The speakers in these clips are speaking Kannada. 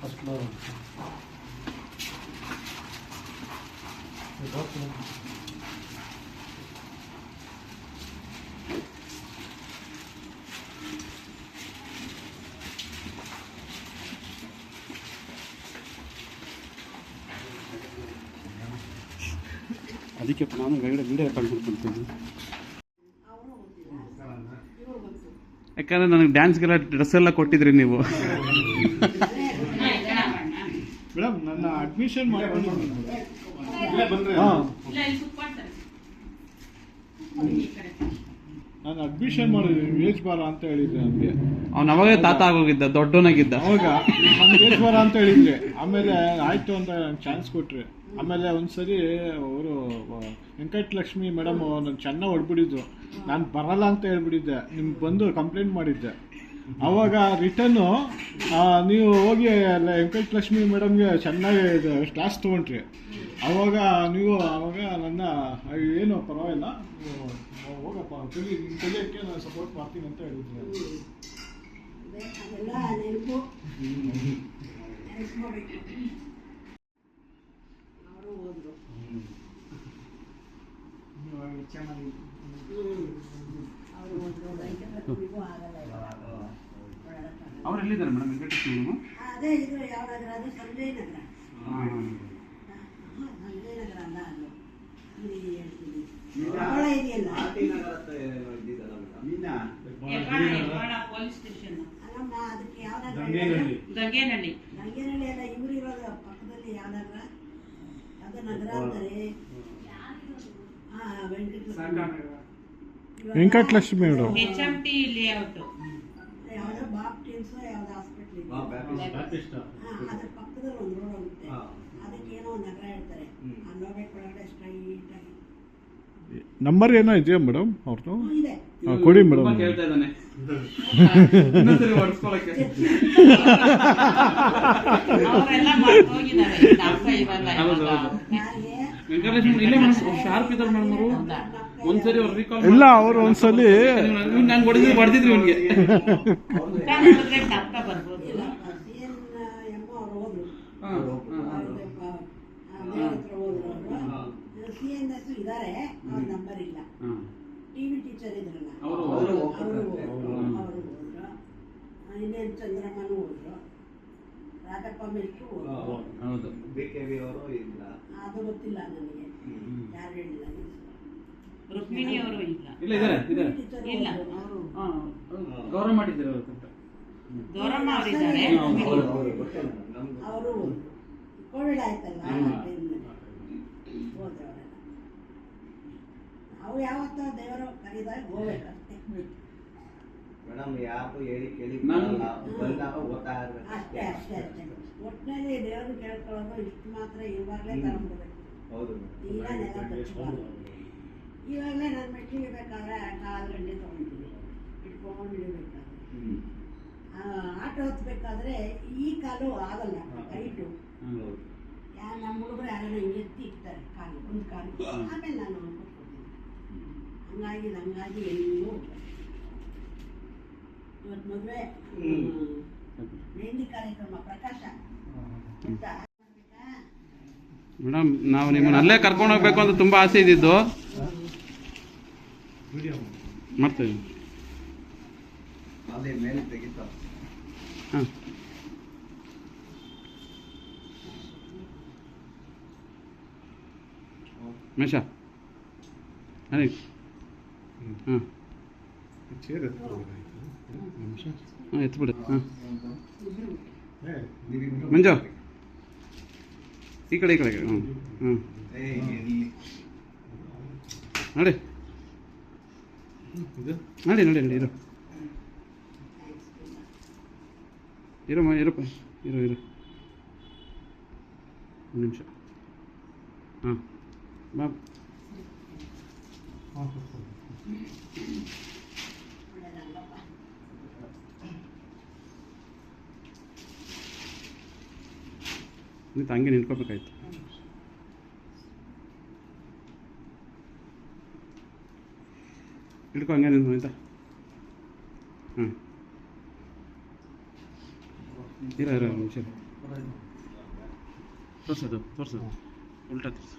ಫಸ್ಟ್ ಫ್ಲೋರ್ ಅದಕ್ಕೆ ನಾನು ಗೈಡ್ ವೀಡಿಯೋ ರೆಕಾರ್ಡ್ ಮಾಡ್ಕೊಳ್ತೀನಿ ಯಾಕಂದ್ರೆ ನನಗೆ ಡ್ಯಾನ್ಸ್ಗೆಲ್ಲ ಡ್ರೆಸ್ ಎಲ್ಲ ಕೊಟ್ಟಿದ್ರಿ ನೀವು. ಮೇಡಮ್ ನನ್ನ ಅಡ್ಮಿಷನ್ ನಾನು ಅಡ್ಮಿಷನ್ ಮಾಡಿದ್ವಿ ಏಜ್ ಬಾರ ಅಂತ ಹೇಳಿದ್ರೆ ನನಗೆ ಅವ್ನು ಅವಾಗೇ ತಾತ ಆಗೋಗಿದ್ದ ದೊಡ್ಡವನಾಗಿದ್ದ. ಅವಾಗ ಬಾರ ಅಂತ ಹೇಳಿದ್ರೆ ಆಮೇಲೆ ಆಯ್ತು ಅಂತ ಚಾನ್ಸ್ ಕೊಟ್ರಿ. ಆಮೇಲೆ ಒಂದ್ಸರಿ ಅವರು ವೆಂಕಟಲಕ್ಷ್ಮಿ ಮೇಡಮ್ ನನ್ನ ಚೆನ್ನಾಗಿ ಹೊಡ್ಬಿಟ್ಟಿದ್ರು ನಾನು ಬರಲ್ಲ ಅಂತ ಹೇಳ್ಬಿಟ್ಟಿದ್ದೆ ನಿಮ್ಗೆ ಬಂದು ಕಂಪ್ಲೇಂಟ್ ಮಾಡಿದ್ದೆ. ಅವಾಗ ರಿಟರ್ನು ನೀವು ಹೋಗಿ ಅಲ್ಲ ವೆಂಕಟಲಕ್ಷ್ಮಿ ಮೇಡಮ್ಗೆ ಚೆನ್ನಾಗಿ ಕ್ಲಾಸ್ ತೊಗೊಂಡ್ರಿ. ಅವಾಗ ನೀವು ಅವಾಗ ನನ್ನ ಏನು ಪರವಾಗಿಲ್ಲ. ನೀವು ಹೋಗಪ್ಪ ಕಲಿ ನಿಮ್ಮ ಕಲಿಯೋಕ್ಕೆ ನಾನು ಸಪೋರ್ಟ್ ಮಾಡ್ತೀನಿ ಅಂತ ಹೇಳಿದ್ರಿ. ಅದೆಲ್ಲ ಅವರು ಹೋದ್ರು ಅವರು ಹೋದ್ರು ಆಗಲ್ಲ. ಅವ್ರು ಎಲ್ಲಿದ್ದಾರೆ ಮೇಡಮ್? ವೆಂಕಟೇಶ್ವರ ಅದೇ ಇದು ಯಾವ ನಗರ ಅದು ಸಂಜಯ್ ನಗರ ಹಾಂ ಹಾ, ಸಂಜಯ್ ನಗರ ಅಲ್ಲ ಅದು. ಇಲ್ಲಿ ಹೇಳ್ತೀನಿ. ಕೊಪ್ಪಳ ಇದೆಯಲ್ಲ? Police station. ಅಲ್ಲಮ್ಮ ಅದಕ್ಕೆ ಯಾವ ನಗರ. ಗಂಗೇನಹಳ್ಳಿ ನಂಗೇನಹಳ್ಳಿ ಅಲ್ಲ ಇವ್ರು ಇರೋದು ಪಕ್ಕದಲ್ಲಿ ಯಾವ ನಗರ ಯಾವ್ದೋ ನಗರ ಅಂತಾರೆ ಹಾ Venkatalakshmi. Madam H M T layout ಯಾವ್ದೋ? ಬಾಪ್ಟಿನ್ಸ್ ಯಾವ್ದೋ ಹಾಸ್ಪಿಟ್ಲ್ ಅದ್ರ ಪಕ್ಕದಲ್ಲಿ ಒಂದು ರೋಡ್ ಹೋಗುತ್ತೆ. ಅದಕ್ಕೆ ಏನೋ ಒಂದು ನಗರ ಹೇಳ್ತಾರೆ. ಆ ಹೋಗ್ಬೇಕು ಒಳಗಡೆ ನಂಬರ್ ಏನೋ ಇದೆಯಾ ಮೇಡಮ್ ಅವ್ರದ್ದು ಹಾಂ ಕೊಡಿ ಮೇಡಮ್ ಇಲ್ಲೇ ಮೇಡಮ್ ಶಾರ್ಪ್ ಇದ್ದಾರೆ ಮೇಡಮ್ ಅವರು. ಒಂದ್ಸರಿ ಅವ್ರು ರೀಕಾಲ್ ಇಲ್ಲ ಅವರು ಒಂದ್ಸಲಿ ನಾನು ಹೊಡೆದಿದ್ರಿ ಇವ್ನಿಗೆ. ಹಾಂ ಹಾಂ ದೇವ್ರ ಹತ್ರ ಹೋದ್ರು ಅವರು ಸಿ ಎನ್ ಎಸ್ ಇದ್ದಾರೆ ಅವ್ರ ನಂಬರ್ ಇಲ್ಲ. ಟಿವಿ ಟಿ ವಿ ಟೀಚರ್ ಇದ್ರಲ್ಲ. ಅವರು ಅವರು ಹೋದ್ರು. ಇನ್ನೇನು ಚಂದ್ರಮ್ಮನೂ ಹೋದ್ರು. ರಾಧಪ್ಪ ಮೆಲ್ಕು ಅವರು ಹೌದು ಅದು ಗೊತ್ತಿಲ್ಲ ನನಗೆ. ಯಾರು ಹೇಳಿಲ್ಲ. ರುಕ್ಮಿಣಿ ಅವರು ಇಲ್ಲ. ಇಲ್ಲ ಇದ್ದಾರೆ ಇದ್ದಾರೆ ಟೀಚರ್ ಇಲ್ಲ. ಅವರು. ಗೌರವ ಮಾಡಿದ್ದೀರಿ ಅವರು ಅವರು ಕೋವಿಡ್ ಆಯ್ತಲ್ಲ ಆ ಟೈಮ್ನಲ್ಲಿ. ಹೋದ್ರು ಅವರೆಲ್ಲ ನಾವು ಯಾವತ್ತೋ ದೇವರು ಕರೀದಾಗ ಹೋಗ್ಬೇಕಷ್ಟೇ. ಮೇಡಮ್ ಯಾರು ಹೇಳಿ ಕೇಳಿ ನಾನು- ಬರಲ್ಲ. ಬಂದಾಗ ಓದ್ತಾ ಇರ್ಬೇಕು. ಅಷ್ಟೇ ಅಷ್ಟೇ ಅಷ್ಟೇ. ಒಟ್ಟಿನಲ್ಲಿ ದೇವರು ಕೇಳ್ಕೊಳ್ಳೋದು ಇಷ್ಟು ಮಾತ್ರ ಇವಾಗಲೇ ತಗೊಂಡ್ಬಿಡ್ಬೇಕು ಹೌದು ಈಗ ನೆಲ ಕಚ್ಚಬಾರ್ದು ಇವಾಗಲೇ ನಾನು ಮೆಟ್ಟಿಗೆ ಬೇಕಾದ್ರೆ ಕಾಲು ಗಂಟೆ ತೊಗೊಂಡಿದ್ದೀನಿ ಇಟ್ಕೊಂಡು ಇಡಬೇಕಾದ್ರೆ. ಹ್ಮ್. ಆಟೋ ಹತ್ಬೇಕಾದ್ರೆ ಈ ಕಾಲು ಆಗಲ್ಲ ರೈಟು ಹೌದು. ಯಾ ನಮ್ಮ ಹುಡುಗರು ಯಾರನ್ನ ಹಿಂಗೆ ಎತ್ತಿ ಇಡ್ತಾರೆ ಕಾಲು ಒಂದು ಕಾಲು. ಆಮೇಲೆ ನಾನು ಹಂಗಾಗಿ ಹಂಗಾಗಿ ನೀವು. ಇವತ್ತು ಮದುವೆ ಮೆಹಂದಿ ಕಾರ್ಯಕ್ರಮ ಪ್ರಕಾಶ? ಮೇಡಮ್ ನಾವು ನಿಮ್ಮನ್ನ ಅಲ್ಲೇ ಕರ್ಕೊಂಡು ಹೋಗ್ಬೇಕು ಅಂತ ತುಂಬ ಆಸೆ ಇದ್ದಿದ್ದು. ಮಾಡ್ತೇವೆ ಹಾಂ. ಮೇಷ. ಅದೇ ಹಾಂ ಹಾಂ ಎತ್ಬಿಡು. ಹಾಂ ಮಂಜು. ಈ ಕಡೆ ಈ ಕಡೆ ಹ್ಞೂ ಹ್ಞೂ? ನೋಡಿ. ನೋಡಿ ನೋಡಿ ನೋಡಿ, ಇರು. ಇರಮ್ಮ ಇರಪ್ಪ ಇರು ಇರು ಒಂದು ನಿಮಿಷ. ಹಾಂ ಬಾ. ನೀವು ಹಂಗೆ ನಿಂತ್ಕೋಬೇಕಾಯ್ತು ಹಿಡ್ಕೊ ಹಂಗೆ ನಿಂತು ಆಯ್ತಾ ಹಾಂ ಇರ ಇರ ನಿಮಿಷ ತೋರಿಸೋದು ತೋರಿಸೋದು ಉಲ್ಟಾ ತೋರಿಸು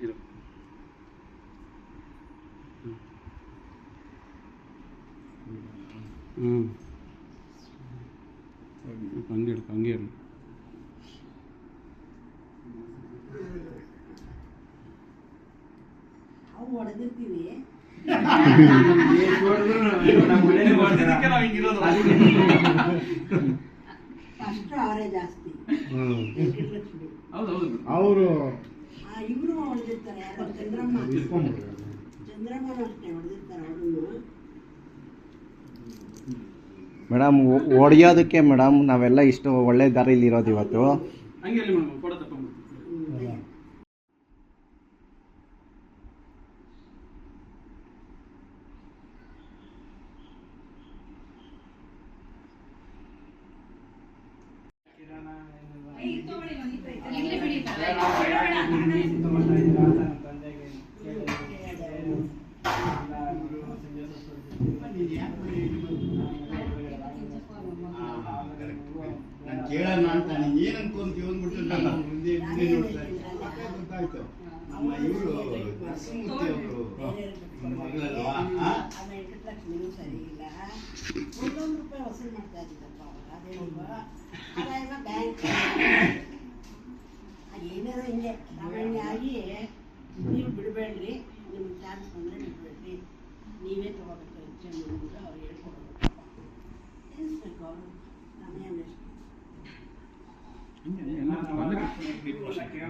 ಇರೋ ಹ್ಞೂ ಹಂಗೆ ಹೊಡೆದಿರ್ತೀವಿ. ಫಸ್ಟ್ ಅವರೇ ಜಾಸ್ತಿ. ವೆಂಕಟಲಕ್ಷ್ಮಿ ಹೌದು ಹೌದು ಅವರು ಹೊಡೆದಿರ್ತಾರೆ. ಯಾರೋ ಚಂದ್ರಮ್ಮ. ಚಂದ್ರಮ್ಮನೂ ಅಷ್ಟೇ ಹೊಡೆದಿರ್ತಾರೆ ಅವರನ್ನು ಮೇಡಮ್ ಹೊಡೆಯೋದಕ್ಕೆ ಮೇಡಮ್ ನಾವೆಲ್ಲ ಇಷ್ಟು ಒಳ್ಳೆ ದಾರಿಲಿ ಇರೋದು ಇವತ್ತು ಹಂಗೆ ಇಲ್ಲಿ ಮೇಡಮ್ ಫೋಟೋ ತಗೊಂಡ್ಬಿಡ್ತೀನಿ ನಾನು ಕೇಳೋಣ ಅಂತ ಏನು ಅನ್ಕೊಂತೀವಿ ಅಂದ್ಬಿಟ್ಟು ನಾನು ಮುಂದೆ ಮುಂದೆ ನೋಡ್ತಾ ನಮ್ಮ ಗೊತ್ತಾಯ್ತು ಇವರು ನರಸಿಂಹಮೂರ್ತಿ ಅವರು. ಮಗಳಲ್ವಾ? ಏನಾದ್ರು ಹಿಂಗೆ. ಸಾಮಾನ್ಯ ಆಗಿ ನೀವು ಬಿಡಬೇಡ್ರಿ. ನಿಮ್ಗೆ ಚಾನ್ಸ್ ಬಂದರೆ ಬಿಡಬೇಡ್ರಿ ನೀವೇ ತಗೋಬೇಕು ಹೆಚ್ಚು ಅಂತ ಅವ್ರು ಹೇಳ್ಕೊಡೋದು ತಿಳಿಸ್ಬೇಕು ಅವರು ಸಮಯ ಎಷ್ಟು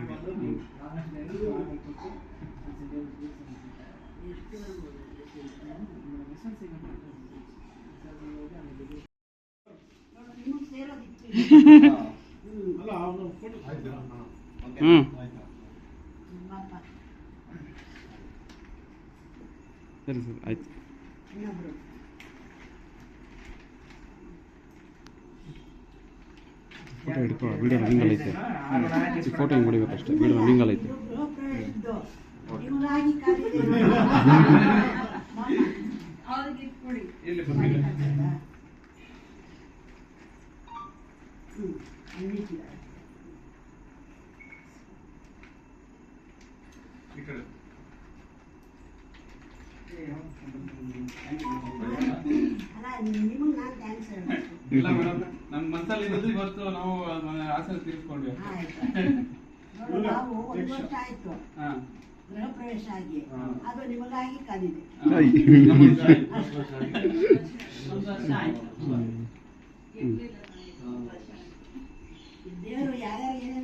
ಪಾಪ ಸರಿ ಸರಿ ಆಯ್ತು. ಫೋಟೋ ಹಿಡ್ಕೊ ವಿಡಿಯೋ ರನ್ನಿಂಗಲ್ಲಿ ಐತೆ. ಈ ಫೋಟೋ ಹಿಂಗೆ ಹೊಡಿಬೇಕಷ್ಟೇ ವಿಡಿಯೋ ರನ್ನಿಂಗಲ್ಲಿ ಐತೆ. ನಿಮಗೆ ನಾನು ಥ್ಯಾಂಕ್ಸ್ ಹೇಳಬೇಕು. ಇಲ್ಲ ಮೇಡಮ್. ನಮ್ ಮನಸಲ್ಲಿ ಇರೋದು ಇವತ್ತು ನಾವು ಆಸೆ ತೀರಿಸ್ಕೊಂಡ್ವಿ ಆಯ್ತು. ನಾವು ದೇವರು ಯಾರ್ಯಾರು ಏನೇನು